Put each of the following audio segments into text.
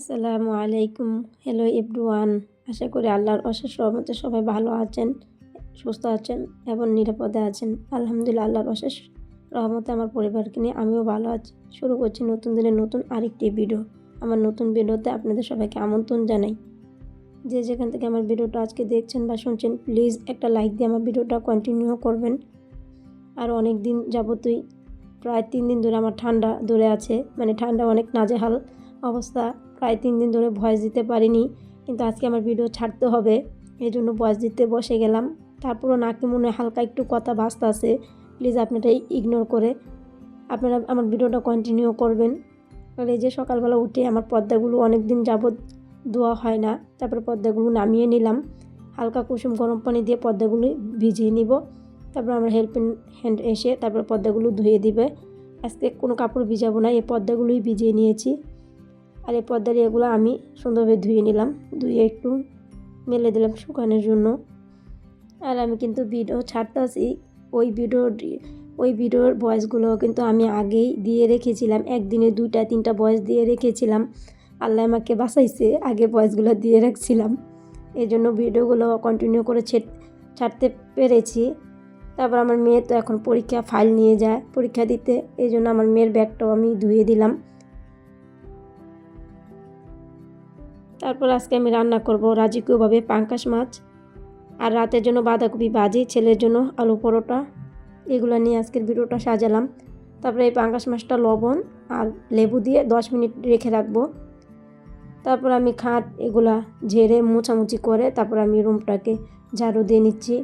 আসসালামু আলাইকুম। Hello everyone আশা করি আল্লাহর অশেষ রহমতে সবাই ভালো আছেন, সুস্থ আছেন এবং নিরাপদে আছেন। আলহামদুলিল্লাহ, আল্লাহর অশেষ রহমতে আমার পরিবারকে নিয়ে আমিও ভালো আছি। শুরু করছি নতুন দিনের নতুন আরেকটি ভিডিও আমার নতুন ভিডিওতে আপনাদের সবাইকে আমন্ত্রণ জানাই। যে যেখান থেকে আমার ভিডিওটা আজকে দেখছেন বা শুনছেন প্লিজ একটা লাইক দিয়ে আমার ভিডিওটা কন্টিনিউ করবেন। আর অনেক দিন যাবতই, প্রায় তিন দিন ধরে আমার ঠান্ডা ধরে আছে। মানে ঠান্ডা অনেক নাজেহাল। অবস্থা। প্রায় তিন দিন ধরে ভয়েস দিতে পারিনি, কিন্তু আজকে আমার ভিডিও ছাড়তে হবে। এই জন্য ভয়েস দিতে বসে গেলাম। তারপরও নাকি মনে হালকা একটু কথা বাস্ত আছে। প্লিজ আপনারা ইগনোর করে আপনারা আমার ভিডিওটা কন্টিনিউ করবেন। আর এই যে সকালবেলা উঠে আমার পর্দাগুলো অনেক দিন যাবৎ ধোয়া হয় না, তারপরে পর্দাগুলো নামিয়ে নিলাম। হালকা কুসুম গরম পানি দিয়ে পর্দাগুলো ভিজিয়ে নিব। তারপর আমার হেল্পিং হ্যান্ড এসে তারপর পর্দাগুলো ধুয়ে দিবে। আজকে কোনো কাপড় ভিজাবো না, এই পর্দাগুলোই ভিজিয়ে নিয়েছি। আর এই পর্দার এগুলো আমি সুন্দরভাবে ধুয়ে নিলাম, ধুয়ে একটু মেলে দিলাম শুকানোর জন্য। আর আমি কিন্তু ভিডিও ছাড়তে ছাড়তেছি, ওই ভিডিওর ওই ভিডিওর ভয়েসগুলো কিন্তু আমি আগেই দিয়ে রেখেছিলাম, একদিনে দুইটা, তিনটা ভয়েস দিয়ে রেখেছিলাম। আল্লাহ আমাকে বাঁচাইছে, আগে ভয়েসগুলো দিয়ে রাখছিলাম। এই জন্য ভিডিওগুলো কন্টিনিউ করে ছাড়তে পেরেছি। তারপর আমার মেয়ে তো এখন পরীক্ষা ফাইল নিয়ে যায়, পরীক্ষা দিতে, এই জন্য আমার মেয়ের ব্যাগটাও আমি ধুয়ে দিলাম। তারপর আজকে আমি রান্না করব রাজকীয়ভাবে পাঙ্কাশ মাছ। আর রাতের জন্য বাঁধাকপি ভাজি, ছেলের জন্য আলু পরোটা, এগুলো নিয়ে আজকের ভিডিওটা সাজালাম। তারপরে এই পাঙ্কাশ মাছটা লবণ আর লেবু দিয়ে দশ মিনিট রেখে রাখব। তারপর আমি খাট এগুলা ঝেড়ে মোছামুছি করে তারপর আমি রুমটাকে ঝাড়ু দিয়ে নিচ্ছি।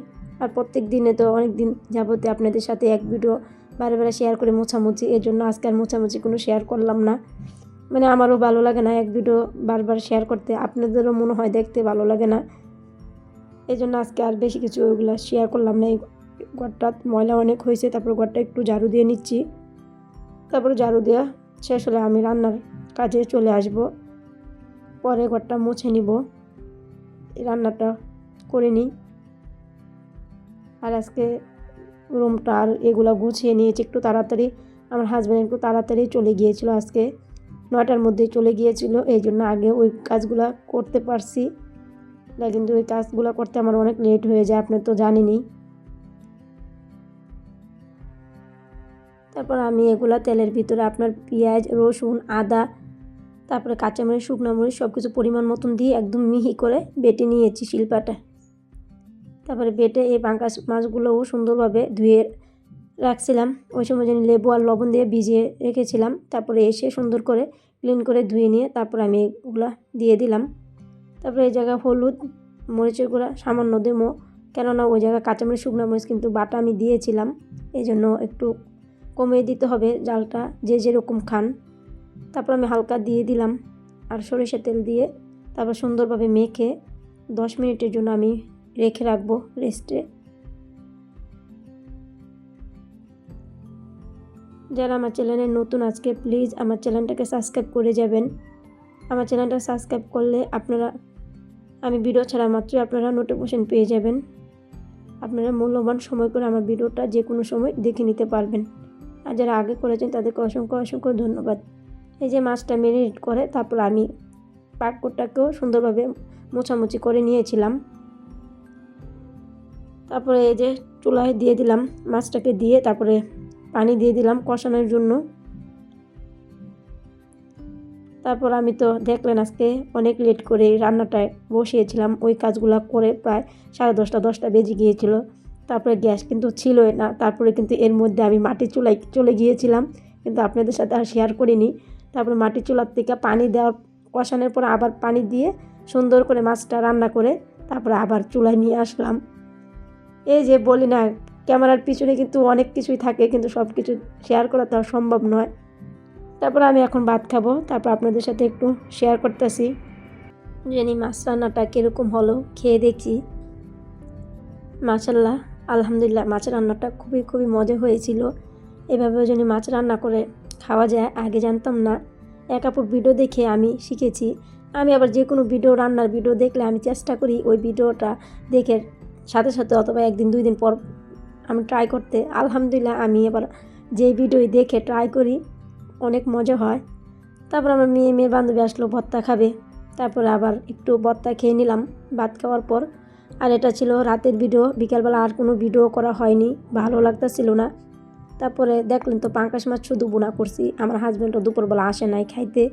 আর প্রত্যেক দিনে তো অনেক দিন যাবতে আপনাদের সাথে এক ভিডিও বারে বারে শেয়ার করে মোছামুছি, এর জন্য আজকে আর মোছামুছি কোনো শেয়ার করলাম না। মানে আমারও ভালো লাগে না এক দুটো বারবার শেয়ার করতে। আপনাদেরও মনে হয় দেখতে ভালো লাগে না। এই জন্য আজকে আর বেশি কিছু ওইগুলো শেয়ার করলাম না। এই ঘরটা ময়লা অনেক হয়েছে, তারপর ঘরটা একটু ঝাড়ু দিয়ে নিচ্ছি। তারপর ঝাড়ু দেওয়া শেষ হলে আমি রান্নার কাজে চলে আসব। পরে ঘরটা মুছে নিব। রান্নাটা করে নিই। আর আজকে রুমটা আর এগুলো গুছিয়ে নিয়েছি। একটু তাড়াতাড়ি, আমার হাজব্যান্ড একটু তাড়াতাড়ি চলে গিয়েছিল আজকে। নয়টার মধ্যে চলে গিয়েছিল। এই জন্য আগে ওই কাজগুলো করতে পারছি। না, কিন্তু ওই কাজগুলো করতে আমার অনেক লেট হয়ে যায়, আপনি তো জানেনই। তারপর আমি এগুলো তেলের ভিতরে আপনার পেঁয়াজ, রসুন, আদা, তারপরে কাঁচামরিচ শুকনো মরিচ সব কিছু পরিমাণ মতন দিয়ে একদম মিহি করে বেটে নিয়েছি শিল্পাটা। তারপরে বেটে এই পাঙ্কাশ মাছগুলোও সুন্দরভাবে ধুয়ে রাখছিলাম। ওই সময় যেন লেবু আর লবণ দিয়ে ভিজিয়ে রেখেছিলাম। তারপরে এসে সুন্দর করে ক্লিন করে ধুয়ে নিয়ে তারপর আমি এগুলা দিয়ে দিলাম। তারপরে এই জায়গায় হলুদ মরিচের গুঁড়া, সামান্য দেবো। কেননা ওই জায়গায় কাঁচামরিচ, শুকনো মরিচ কিন্তু বাটা আমি দিয়েছিলাম। এই জন্য একটু কমিয়ে দিতে হবে, জালটা যে যেরকম খান। তারপর আমি হালকা দিয়ে দিলাম আর সরিষা তেল দিয়ে তারপর সুন্দরভাবে মেখে দশ মিনিটের জন্য আমি রেখে রাখব রেস্টে যারা আমার চ্যানেলে নতুন, আজকে প্লিজ আমার চ্যানেলটাকে সাবস্ক্রাইব করে যাবেন। আমার চ্যানেলটা সাবস্ক্রাইব করলে আপনারা, আমি ভিডিও ছাড়া মাত্রই আপনারা নোটিফিকেশন পেয়ে যাবেন। আপনারা মূল্যবান সময় করে আমার ভিডিওটা যে কোনো সময় দেখে নিতে পারবেন। আর যারা আগে করেছেন তাদেরকে অসংখ্য অসংখ্য ধন্যবাদ। এই যে মাছটা মেরিনেট করে, তারপর আমি পাকড়টাকেও সুন্দরভাবে মোছামুছি করে নিয়েছিলাম। তারপরে এই যে চুলায় দিয়ে দিলাম মাছটাকে দিয়ে, তারপরে পানি দিয়ে দিলাম কষানোর জন্য। তারপর আমি তো দেখলেন আজকে অনেক লেট করে রান্নাটায় বসিয়েছিলাম, ওই কাজগুলো করে প্রায় সাড়ে দশটা দশটা বেজে গিয়েছিল। তারপরে গ্যাস কিন্তু ছিলই না, তারপরে কিন্তু এর মধ্যে আমি মাটির চুলায় চলে গিয়েছিলাম, কিন্তু আপনাদের সাথে আর শেয়ার করিনি। তারপরে মাটির চুলার থেকে পানি দেওয়ার, কষানোর পর আবার পানি দিয়ে সুন্দর করে মাছটা রান্না করে তারপরে আবার চুলায় নিয়ে আসলাম। এই যে বলি না ক্যামেরার পিছনে কিন্তু অনেক কিছুই থাকে, কিন্তু সব কিছু শেয়ার করা তো সম্ভব নয়। তারপর আমি এখন ভাত খাব, তারপর আপনাদের সাথে একটু শেয়ার করতেছি। জানি মাছ রান্নাটা কীরকম হলো খেয়ে দেখি। মাশাল্লাহ আলহামদুলিল্লাহ মাছের রান্নাটা খুবই খুবই মজা হয়েছিল। এভাবেও যদি মাছ রান্না করে খাওয়া যায়, আগে জানতাম না। এক আপুর ভিডিও দেখে আমি শিখেছি। আমি আবার যে কোনো ভিডিও রান্নার ভিডিও দেখলে আমি চেষ্টা করি ওই ভিডিওটা দেখে সাথে সাথে অথবা একদিন, দুই দিন পর আমি ট্রাই করতে, আলহামদুলিল্লাহ আমি এবার যে ভিডিও দেখে ট্রাই করি, অনেক মজা হয়। তারপর আমার মেয়ে, মেয়ের বান্ধবী আসলো, ভর্তা খাবে। তারপরে আবার একটু ভর্তা খেয়ে নিলাম, ভাত খাওয়ার পর। আর এটা ছিল রাতের ভিডিও বিকালবেলা আর কোনো ভিডিও করা হয়নি, ভালো লাগতেছিল না। তারপরে দেখলেন তো পাঙ্কাশ মাছ শুধু বোনা করছি, আমার হাজব্যান্ডও দুপুরবেলা আসে নাই খাইতে।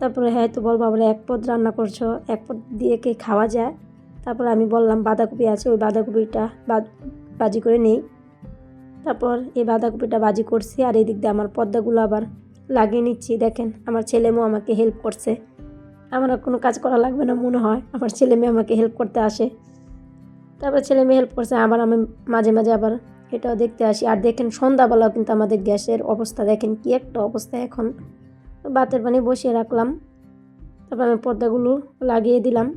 তারপরে হ্যাঁ তো বলব আবার এক পদ রান্না করছ, এক পদ দিয়ে কে খাওয়া যায়? তারপরে আমি বললাম, বাঁধাকপি আছে, ওই বাঁধাকপিটা বাজি করে নেই। তারপর এই বাঁধাকপিটা বাজি করছি আর এই দিক দিয়ে আমার পর্দাগুলো আবার লাগিয়ে নিচ্ছি। দেখেন, আমার ছেলেমেও আমাকে হেল্প করছে। আমার আর কোনো কাজ করা লাগবে না মনে হয়। আমার ছেলে মেয়ে আমাকে হেল্প করতে আসে। তারপর ছেলে মেয়ে হেল্প করছে, আবার আমি মাঝে মাঝে আবার এটাও দেখতে আসি। আর দেখেন, সন্ধ্যাবেলাও কিন্তু আমাদের গ্যাসের অবস্থা, দেখেন কি একটা অবস্থা এখন। বাতের পানি বসিয়ে রাখলাম। তারপর আমি পর্দাগুলো লাগিয়ে দিলাম।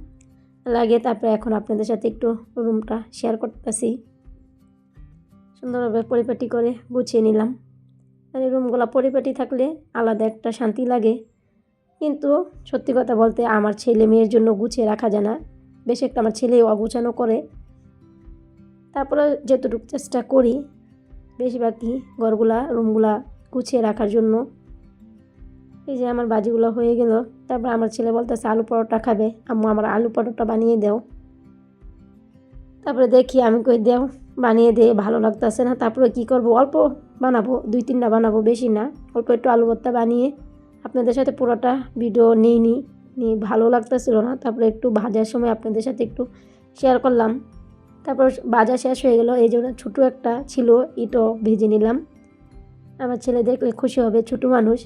লাগিয়ে তারপরে এখন আপনাদের সাথে একটু রুমটা শেয়ার করতেছি। সুন্দরভাবে পরিপাটি করে গুছিয়ে নিলাম। আর এই রুমগুলো পরিপাটি থাকলে আলাদা একটা শান্তি লাগে। কিন্তু সত্যি কথা বলতে আমার ছেলে মেয়ের জন্য গুছিয়ে রাখা যায় না। বেশ একটা আমার ছেলে অগুছানো করে। তারপরে যতটুকু চেষ্টা করি বেশিরভাগই ঘরগুলা, রুমগুলা গুছিয়ে রাখার জন্য। এই যে আমার বাজিগুলো হয়ে গেল। তারপর আমার ছেলে বলতেছে, আলু পরোটা খাবে। আম্মু, আমার আলু পরোটা বানিয়ে দাও। তারপরে দেখি আমি কই দেও। বানিয়ে দিয়ে ভালো লাগতেছে না। তারপরে কি করব? অল্প বানাবো, দুই তিনটা বানাবো, বেশি না। অল্প একটু আলু ভর্তা বানিয়ে আপনাদের সাথে পুরোটা ভিডিও নিই নি, নিয়ে ভালো লাগতেছিল না। তারপরে একটু ভাজার সময় আপনাদের সাথে একটু শেয়ার করলাম। তারপর ভাজা শেষ হয়ে গেল। এই জন্য ছোটো একটা ছিল ইটও ভেজে নিলাম। আমার ছেলে দেখলে খুশি হবে, ছোটো মানুষ।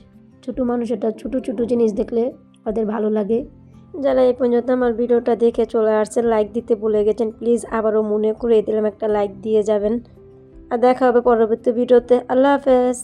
ছোটো মানুষ এটা ছোটো ছোটো জিনিস দেখলে ওদের ভালো লাগে। যারা এই পর্যন্ত আমার ভিডিওটা দেখে চলে আসছেন লাইক দিতে ভুলে গেছেন প্লিজ আবারও মনে করে দিলাম, একটা লাইক দিয়ে যাবেন। আর দেখা হবে পরবর্তী ভিডিওতে। আল্লাহ হাফেজ।